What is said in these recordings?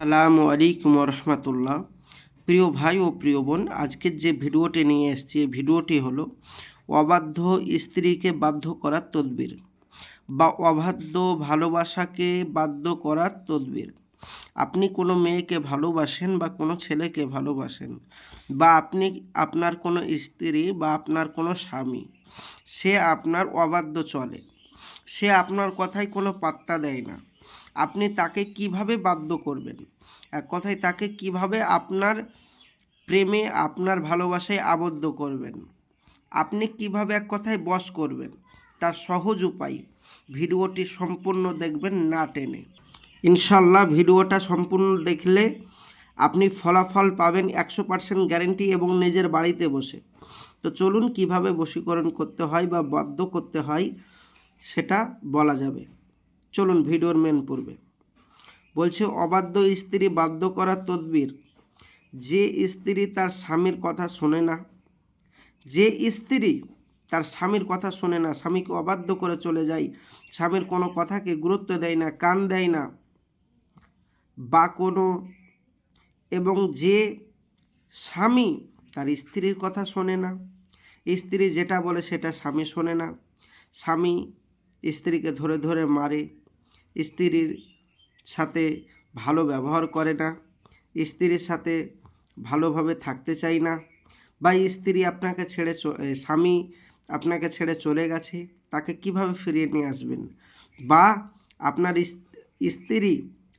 আসসালামু আলাইকুম রহমতুল্লাহ প্রিয় ভাই ও প্রিয় বোন, আজকের যে ভিডিওটি নিয়ে এসেছি, এই ভিডিওটি হলো অবাধ্য স্ত্রীকে বাধ্য করার তদবির বা অবাধ্য ভালোবাসাকে বাধ্য করার তদবির। আপনি কোনো মেয়েকে ভালোবাসেন বা কোনো ছেলেকে ভালোবাসেন বা আপনি আপনার কোনো স্ত্রী বা আপনার কোনো স্বামী, সে আপনার অবাধ্য চলে। সে আপনার কথায় কোনো পাত্তা দেয় না। আপনি তাকে কীভাবে বাধ্য করবেন? এক কথায় তাকে কীভাবে আপনার প্রেমে, আপনার ভালোবাসায় আবদ্ধ করবেন? আপনি কীভাবে এক কথায় বশ করবেন? তার সহজ উপায়। ভিডিওটি সম্পূর্ণ দেখবেন না টেনে। ইনশাল্লাহ ভিডিওটা সম্পূর্ণ দেখলে আপনি ফলাফল পাবেন একশো পার্সেন্ট গ্যারেন্টি এবং নিজের বাড়িতে বসে। তো চলুন কীভাবে বশীকরণ করতে হয় বা বাধ্য করতে হয় সেটা বলা যাবে। চলুন ভিডিওর মেন পূর্বে। বলছে, অবাধ্য স্ত্রী বাধ্য করার তদবির। যে স্ত্রী তার স্বামীর কথা শোনে না, যে স্ত্রী তার স্বামীর কথা শোনে না, স্বামীকে অবাধ্য করে চলে যায়, স্বামীর কোনো কথাকে গুরুত্ব দেয় না, কান দেয় না, বা কোনো, এবং যে স্বামী তার স্ত্রীর কথা শোনে না, স্ত্রী যেটা বলে সেটা স্বামী শোনে না, স্বামী স্ত্রীকে ধরে ধরে মারে স্ত্রীর সাথে ভালো ব্যবহার করে না, স্ত্রীর সাথে ভালোভাবে থাকতে চাই না বা স্ত্রী আপনাকে ছেড়ে স্বামী আপনাকে ছেড়ে চলে গেছে, তাকে কীভাবে ফিরিয়ে নিয়ে আসবেন? বা আপনার স্ত্রী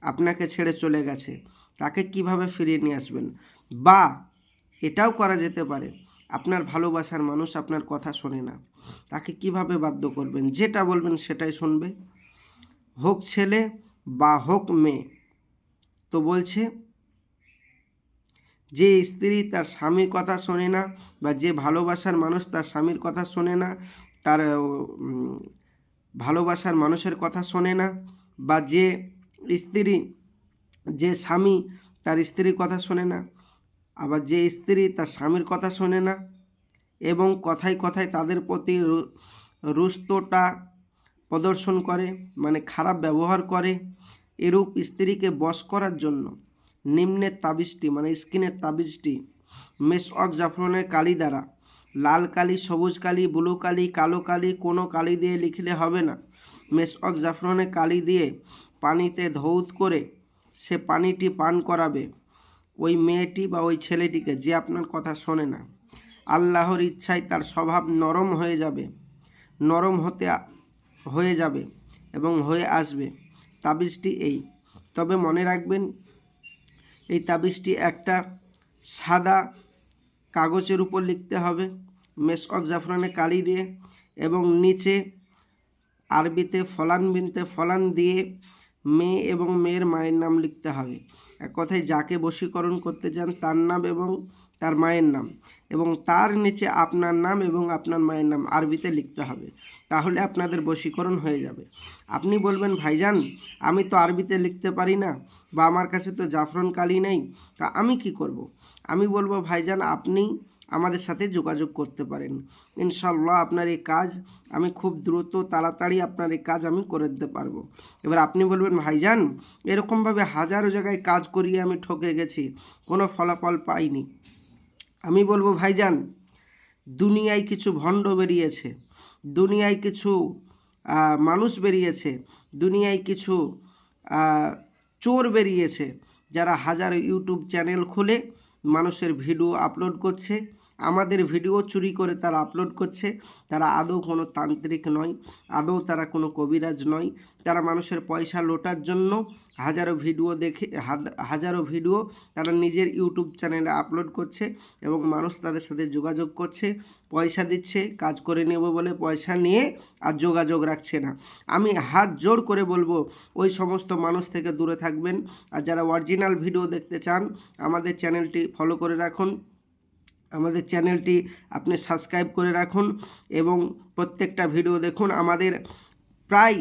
আপনাকে ছেড়ে চলে গেছে, তাকে কীভাবে ফিরিয়ে নিয়ে আসবেন? বা এটাও করা যেতে পারে, আপনার ভালোবাসার মানুষ আপনার কথা শোনে না, তাকে কীভাবে বাধ্য করবেন? যেটা বলবেন সেটাই শুনবে। হোক ছেলে বা হোক মেয়ে। তো বলছে, যে স্ত্রী তার স্বামীর কথা শোনে না বা যে ভালোবাসার মানুষ তার স্বামীর কথা শোনে না, তার ভালোবাসার মানুষের কথা শোনে না বা যে স্ত্রী, যে স্বামী তার স্ত্রীর কথা শোনে না, আবার যে স্ত্রী তার স্বামীর কথা শোনে না এবং কথায় কথায় তাদের প্রতি রুস্তটা প্রদর্শন করে মানে খারাপ ব্যবহার করে এরূপ স্ত্রীকে বশ করার জন্য। নিম্নের তাবিজটি মানে স্কিনের তাবিজটি মেসওয়াক জাফরানের কালি দ্বারা। লাল কালি, সবুজ কালি, ব্লু কালি, কালো কালি, কোনো কালি দিয়ে লিখলে হবে না। মেসওয়াক জাফরানের কালি দিয়ে পানিতে ধৌত করে সে পানিটি পান করাবে। ওই মেয়েটি বা ওই ছেলেটিকে, যে আপনার কথা শোনে না। আল্লাহর ইচ্ছায় তার স্বভাব নরম হয়ে যাবে। নরম হতে হয়ে যাবে এবং হয়ে আসবে। তাবিজটি এই। তবে মনে রাখবেন, এই তাবিজটি একটা সাদা কাগজের উপর লিখতে হবে মেসক জাফরানে কালি দিয়ে এবং নিচে আরবিতে ফলান বিনতে ফলান দিয়ে মেয়ে এবং মেয়ের মায়ের নাম লিখতে হবে। এক কথায় যাকে বশীকরণ করতে চান তার নাম এবং তার মায়ের নাম। এবং তার নিচে আপনার নাম এবং আপনার মায়ের নাম আরবিতে লিখতে হবে। তাহলে আপনাদের বশীকরণ হয়ে যাবে। আপনি বলবেন, ভাইজান, আমি তো আরবিতে লিখতে পারি না বা আমার কাছে তো জাফরন কালি নেই, তা আমি কি করব। আমি বলব, ভাইজান, আপনি আমাদের সাথে যোগাযোগ করতে পারেন। ইনশাল্লাহ আপনার এই কাজ আমি খুব দ্রুত, তাড়াতাড়ি আপনার এই কাজ আমি করে দিতে পারব। এবার আপনি বলবেন, ভাইজান, এরকমভাবে হাজারো জায়গায় কাজ করিয়ে আমি ঠকে গেছি। কোনো ফলাফল পাইনি। আমি বলব, ভাইজান, দুনিয়ায় কিছু ভণ্ড বেরিয়েছে, দুনিয়ায় কিছু মানুষ বেরিয়েছে, দুনিয়ায় কিছু চোর বেরিয়েছে, যারা হাজার ইউটিউব চ্যানেল খুলে মানুষের ভিডিও আপলোড করছে, আমাদের ভিডিও চুরি করে তারা আপলোড করছে, তারা আদৌ কোনো তান্ত্রিক নয়, আদৌ তারা কোনো কবিরাজ নয়, তারা মানুষের পয়সা লোটার জন্য হাজারো ভিডিও দেখে হাজারো ভিডিও তারা নিজের ইউটিউব চ্যানেলে আপলোড করছে এবং মানুষ তাদের সাথে যোগাযোগ করছে, পয়সা দিচ্ছে, কাজ করে নেব বলে পয়সা নিয়ে আর যোগাযোগ রাখছে না। আমি হাত জোর করে বলব, ওই সমস্ত মানুষ থেকে দূরে থাকবেন আর যারা অরিজিনাল ভিডিও দেখতে চান, আমাদের চ্যানেলটি ফলো করে রাখুন। আমাদের চ্যানেলটি আপনি সাবস্ক্রাইব করে রাখুন এবং প্রত্যেকটা ভিডিও দেখুন। আমাদের প্রায়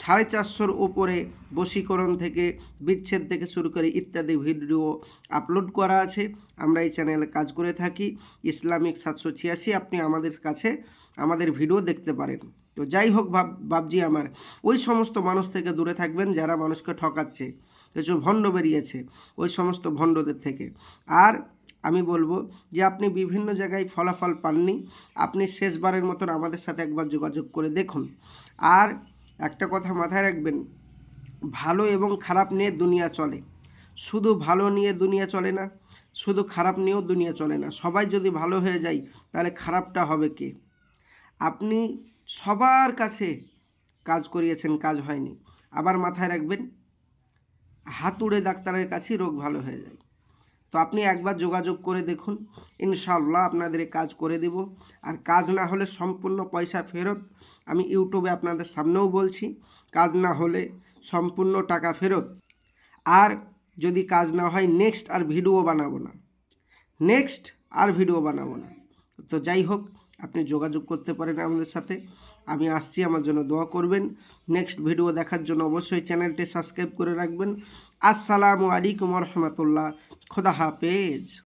সাড়ে চারশোর উপরে বশীকরণ থেকে বিচ্ছেদ থেকে শুরু করে ইত্যাদি ভিডিও আপলোড করা আছে। আমরা এই চ্যানেলে কাজ করে থাকি। ইসলামিক সাতশো ছিয়াশি আপনি আমাদের কাছে আমাদের ভিডিও দেখতে পারেন। তো যাই হোক ভাব, ভাবজি আমার, ওই সমস্ত মানুষ থেকে দূরে থাকবেন যারা মানুষকে ঠকাচ্ছে, কিছু ভণ্ড বেরিয়েছে ওই সমস্ত ভণ্ডদের থেকে। আর আমি বলব যে আপনি বিভিন্ন জায়গায় ফলাফল পাননি, আপনি শেষবারের মতন আমাদের সাথে একবার যোগাযোগ করে দেখুন। আর একটা কথা মাথায় রাখবেন, ভালো এবং খারাপ নিয়ে দুনিয়া চলে। শুধু ভালো নিয়ে দুনিয়া চলে না, শুধু খারাপ নিয়েও দুনিয়া চলে না। সবাই যদি ভালো হয়ে যায়, তাহলে খারাপটা হবে কে? আপনি সবার কাছে কাজ করিয়েছেন, কাজ হয়নি। আবার মাথায় রাখবেন হাতুড়ে ডাক্তারের কাছেই রোগ ভালো হয়ে যায়। তো আপনি একবার যোগাযোগ করে দেখুন। ইনশাল্লাহ আপনাদের কাজ করে দেব। আর কাজ না হলে সম্পূর্ণ পয়সা ফেরত আমি ইউটিউবে আপনাদের সামনেও বলছি, কাজ না হলে সম্পূর্ণ টাকা ফেরত। আর যদি কাজ না হয়, নেক্সট আর ভিডিও বানাবো না। নেক্সট আর ভিডিও বানাবো না। তো যাই হোক আপনি যোগাযোগ করতে পারেন আমাদের সাথে। আমি আসছি, আমার জন্য দোয়া করবেন। নেক্সট ভিডিও দেখার জন্য অবশ্যই চ্যানেলটি সাবস্ক্রাইব করে রাখবেন। আসসালামু আলাইকুম রহমতুল্লাহ। খোদা হাফেজ।